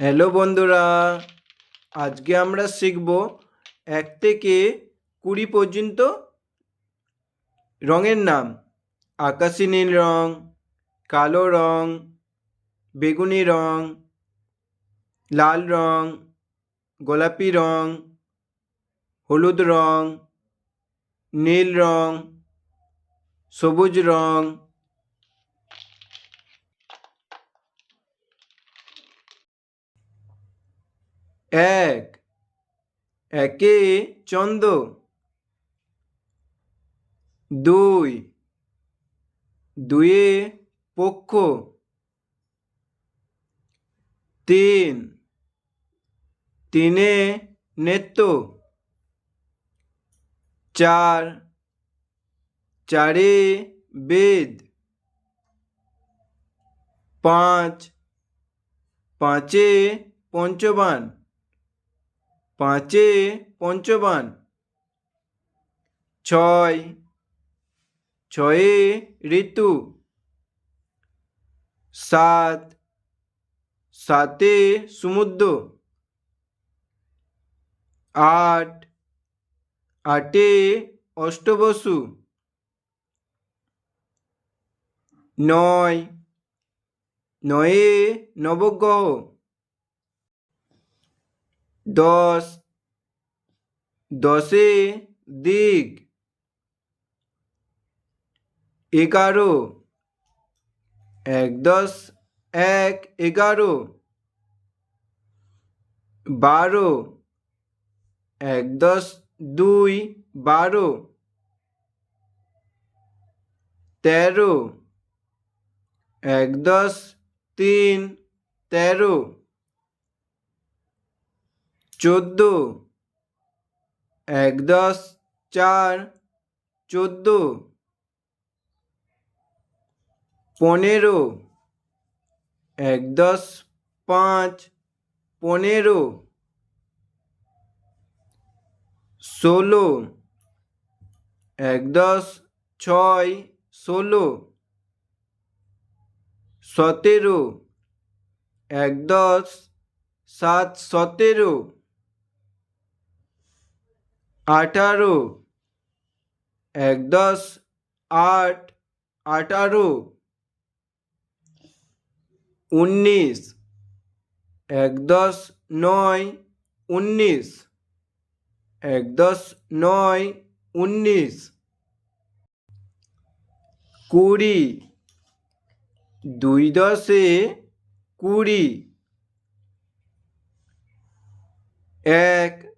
Hello বন্ধুরা, আজকে আমরা শিখব এক থেকে কুড়ি পর্যন্ত রঙের নাম। আকাশি নীল রং, কালো রং, বেগুনি রং, লাল রং, গোলাপি রং, হলুদ রং, নীল রং, সবুজ রং এক, একে চন্দ দুই দুয়ে পক্ষ। তিন, তিনে নেত্য চার, চারে বেদ। পাঁচ, পাঁচে পঞ্চবান। পাঁচে পঞ্চবান। ছয় ছয়ে ঋতু। সাত সাতে সমুদ্র। আট আটে অষ্টবসু। নয় নয়ে নবগ্রহ। দশ, দশে দিক, এগারো, এক, দশ, এক, এগারো, বারো, এক, দশ, দুই, বারো, তেরো, এক, দশ, তিন, তেরো চোদ্দ। এক, দশ, চার, চোদ্দ। পনেরো। এক, দশ, পাঁচ, পনেরো। ষোলো। এক, দশ, ছয়, ষোলো। সতেরো। এক, দশ, সাত, সতেরো। আঠারো। এক দশ, আট, আঠারো। উনিশ। এক দশ, নয়, উনিশ। এক দশ, নয়, উনিশ। কুড়ি। দুই দশে কুড়ি। এক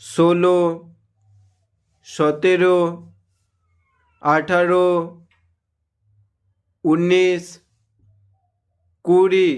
ষোলো সতেরো আঠারো উনিশ কুড়ি।